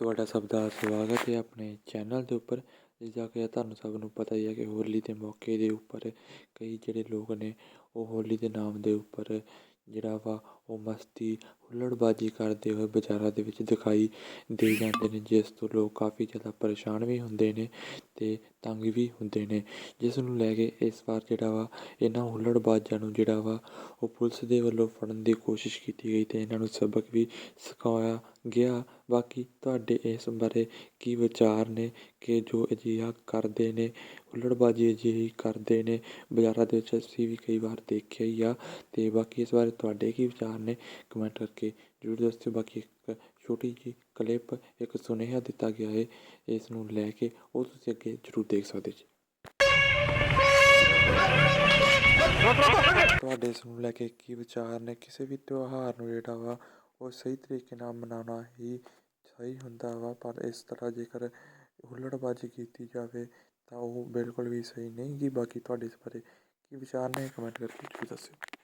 ਤੁਹਾਡਾ ਸਭ ਦਾ ਸਵਾਗਤ ਹੈ ਆਪਣੇ ਚੈਨਲ ਦੇ ਉੱਪਰ ਜਿੱਦਾਂ ਕਿ ਤੁਹਾਨੂੰ ਸਭ ਨੂੰ ਪਤਾ ਹੀ ਹੈ ਕਿ ਹੋਲੀ ਦੇ ਮੌਕੇ ਦੇ ਉੱਪਰ ਕਈ ਜਿਹੜੇ ਲੋਕ ਨੇ, ਉਹ ਹੋਲੀ ਦੇ ਨਾਮ ਦੇ ਉੱਪਰ ਜਿਹੜਾ ਵਾ, ਉਹ ਮਸਤੀ, ਹੁੱਲੜਬਾਜੀ ਕਰਦੇ ਹੋਏ ਬਾਜ਼ਾਰਾਂ ਦੇ ਵਿੱਚ ਦਿਖਾਈ ਦੇ ਜਾਂਦੇ ਨੇ, ਜਿਸ ਤੋਂ ਲੋਕ ਕਾਫੀ ਜ਼ਿਆਦਾ ਪਰੇਸ਼ਾਨ ਵੀ ਹੁੰਦੇ ਨੇ ਅਤੇ ਤੰਗ ਵੀ ਹੁੰਦੇ ਨੇ। ਜਿਸ ਨੂੰ ਲੈ ਕੇ ਇਸ ਵਾਰ ਜਿਹੜਾ ਵਾ, ਇਹਨਾਂ ਹੁੱਲੜਬਾਜ਼ਾਂ ਨੂੰ ਜਿਹੜਾ ਵਾ, ਉਹ ਪੁਲਿਸ ਦੇ ਵੱਲੋਂ ਫੜਨ ਦੀ ਕੋਸ਼ਿਸ਼ ਕੀਤੀ ਗਈ ਅਤੇ ਇਹਨਾਂ ਨੂੰ ਸਬਕ ਵੀ ਸਿਖਾਇਆ ਗਿਆ। ਬਾਕੀ ਤੁਹਾਡੇ ਇਸ ਬਾਰੇ ਕੀ ਵਿਚਾਰ ਨੇ ਕਿ ਜੋ ਅਜਿਹਾ ਕਰਦੇ ਨੇ, ਹੁੱਲੜਬਾਜੀ ਅਜਿਹੀ ਕਰਦੇ ਨੇ, ਬਾਜ਼ਾਰਾਂ ਦੇ ਵਿੱਚ ਅਸੀਂ ਵੀ ਕਈ ਵਾਰ ਦੇਖਿਆ ਹੀ ਆ। ਅਤੇ ਬਾਕੀ ਇਸ ਬਾਰੇ ਤੁਹਾਡੇ ਕੀ ਵਿਚਾਰ ਨੇ? ਕਮੈਂਟ ਕਰਕੇ ਜ਼ਰੂਰ ਦੱਸਿਓ। ਬਾਕੀ ਇੱਕ ਛੋਟੀ ਜਿਹੀ ਕਲਿੱਪ ਇੱਕ ਸੁਨੇਹਾ ਦਿੱਤਾ ਗਿਆ ਹੈ, ਇਸ ਨੂੰ ਲੈ ਕੇ ਉਹ ਤੁਸੀਂ ਅੱਗੇ ਜ਼ਰੂਰ ਦੇਖ ਸਕਦੇ ਜੀ। ਤੁਹਾਡੇ ਇਸ ਨੂੰ ਲੈ ਕੇ ਕੀ ਵਿਚਾਰ ਨੇ? ਕਿਸੇ ਵੀ ਤਿਉਹਾਰ ਨੂੰ ਜਿਹੜਾ ਵਾ ਉਹ ਸਹੀ ਤਰੀਕੇ ਨਾਲ ਮਨਾਉਣਾ ਹੀ ਸਹੀ ਹੁੰਦਾ ਵਾ, ਪਰ ਇਸ ਤਰ੍ਹਾਂ ਜੇਕਰ ਹੁੱਲੜਬਾਜੀ ਕੀਤੀ ਜਾਵੇ ਤਾਂ ਉਹ ਬਿਲਕੁਲ ਵੀ ਸਹੀ ਨਹੀਂ ਗੀ। ਬਾਕੀ ਤੁਹਾਡੇ ਇਸ ਬਾਰੇ ਕੀ ਵਿਚਾਰ ਨੇ ਕਮੈਂਟ ਕਰਕੇ ਜ਼ਰੂਰ ਦੱਸਿਓ।